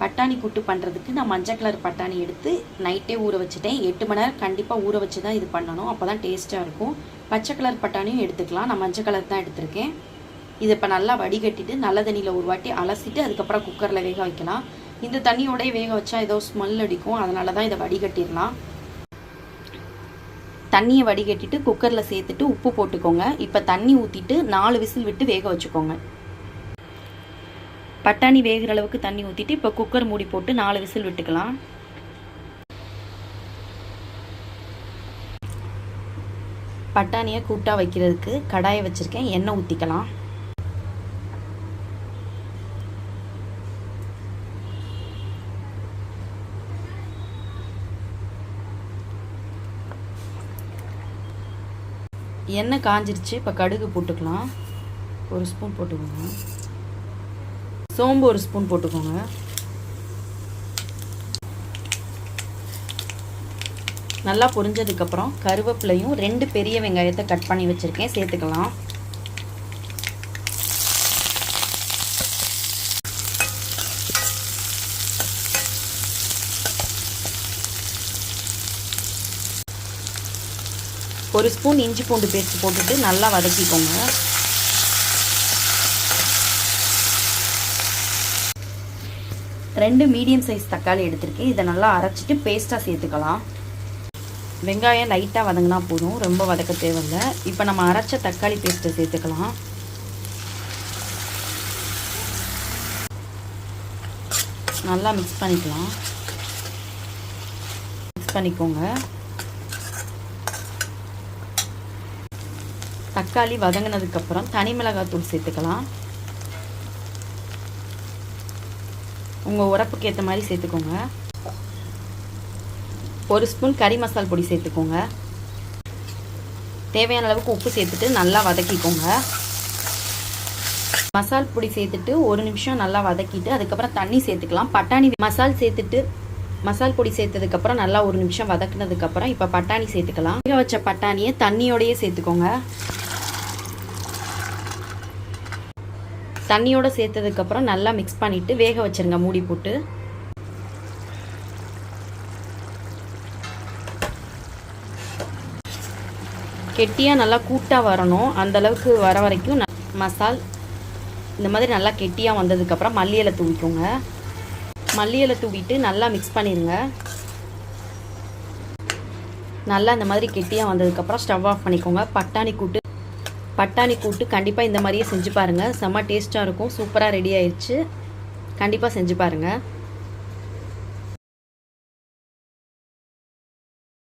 பட்டாணி கூட்டு பண்ணுறதுக்கு நான் மஞ்சள் கலர் பட்டாணி எடுத்து நைட்டே ஊற வச்சுட்டேன். எட்டு மணி நேரம் கண்டிப்பாக ஊற வச்சு தான் இது பண்ணணும். அப்போ தான் டேஸ்ட்டாக இருக்கும். பச்சை கலர் பட்டாணியும் எடுத்துக்கலாம். நான் மஞ்சள் கலர் தான் எடுத்திருக்கேன். இதை இப்போ நல்லா வடிகட்டிட்டு நல்ல தண்ணியில் ஒரு வாட்டி அலசிட்டு அதுக்கப்புறம் குக்கரில் வேக வைக்கலாம். இந்த தண்ணியோடய வேக வச்சா ஏதோ ஸ்மெல் அடிக்கும். அதனால தான் இதை வடிகட்டிடலாம். தண்ணியை வடிகட்டிட்டு குக்கரில் சேர்த்துட்டு உப்பு போட்டுக்கோங்க. இப்போ தண்ணி ஊற்றிட்டு நாலு விசில் விட்டு வேக வச்சுக்கோங்க. பட்டாணி வேகிற அளவுக்கு தண்ணி ஊற்றிட்டு இப்போ குக்கர் மூடி போட்டு நாலு விசில் விட்டுக்கலாம். பட்டாணியை கூட்டாக வைக்கிறதுக்கு கடாயை வச்சுருக்கேன் எண்ணெய் ஊற்றிக்கலாம் எண்ணெய் காஞ்சிருச்சு இப்போ கடுகு போட்டுக்கலாம். ஒரு ஸ்பூன் போட்டுக்கோங்க. சோம்பு ஒரு ஸ்பூன் போட்டுக்கோங்க. நல்லா பொரிஞ்சதுக்கப்புறம் கருவேப்பிலையும் ரெண்டு பெரிய வெங்காயத்தை கட் பண்ணி வச்சுருக்கேன் சேர்த்துக்கலாம். ஒரு ஸ்பூன் இஞ்சி பூண்டு பேஸ்ட் போட்டுட்டு நல்லா வதக்கிக்கோங்க. ரெண்டு மீடியம் சைஸ் தக்காளி எடுத்திருக்கேன். இதை நல்லா அரைச்சிட்டு பேஸ்ட்டாக சேர்த்துக்கலாம். வெங்காயம் லைட்டாக வதங்கினா போதும். ரொம்ப வதக்க தேவையில்லை. இப்போ நம்ம அரைச்ச தக்காளி பேஸ்ட்டை சேர்த்துக்கலாம். நல்லா மிக்ஸ் பண்ணிக்கலாம். மிக்ஸ் பண்ணிக்கோங்க. தக்காளி வதங்கினதுக்கப்புறம் தனி மிளகாத்தூள் சேர்த்துக்கலாம். உங்கள் உரப்புக்கு ஏற்ற மாதிரி சேர்த்துக்கோங்க. ஒரு ஸ்பூன் கறி மசால் பொடி சேர்த்துக்கோங்க. தேவையான அளவுக்கு உப்பு சேர்த்துட்டு நல்லா வதக்கிக்கோங்க. மசால் பொடி சேர்த்துட்டு ஒரு நிமிஷம் நல்லா வதக்கிட்டு அதுக்கப்புறம் தண்ணி சேர்த்துக்கலாம். பட்டாணி மசால் சேர்த்துட்டு மசால் பொடி சேர்த்ததுக்கப்புறம் நல்லா ஒரு நிமிஷம் வதக்குனதுக்கப்புறம் இப்போ பட்டாணி சேர்த்துக்கலாம். வேக வச்ச பட்டாணியை தண்ணியோடையே சேர்த்துக்கோங்க. தண்ணியோடு சேர்த்ததுக்கப்புறம் நல்லா மிக்ஸ் பண்ணிவிட்டு வேக வச்சுருங்க மூடி போட்டு. கெட்டியாக நல்லா கூட்டாக வரணும். அந்தளவுக்கு வர வரைக்கும் மசால் இந்த மாதிரி நல்லா கெட்டியாக வந்ததுக்கப்புறம் மல்லி இலை தூவிக்கோங்க. மல்லி இலை தூவிட்டு நல்லா மிக்ஸ் பண்ணிடுங்க நல்லா இந்த மாதிரி கெட்டியாக வந்ததுக்கப்புறம் ஸ்டவ் ஆஃப் பண்ணிக்கோங்க. பட்டாணி கூட்டு பட்டாணி கூட்டு கண்டிப்பாக இந்த மாதிரியே செஞ்சு பாருங்கள் செம்ம டேஸ்ட்டாக இருக்கும். சூப்பராக ரெடி ஆயிடுச்சு கண்டிப்பாக செஞ்சு பாருங்கள்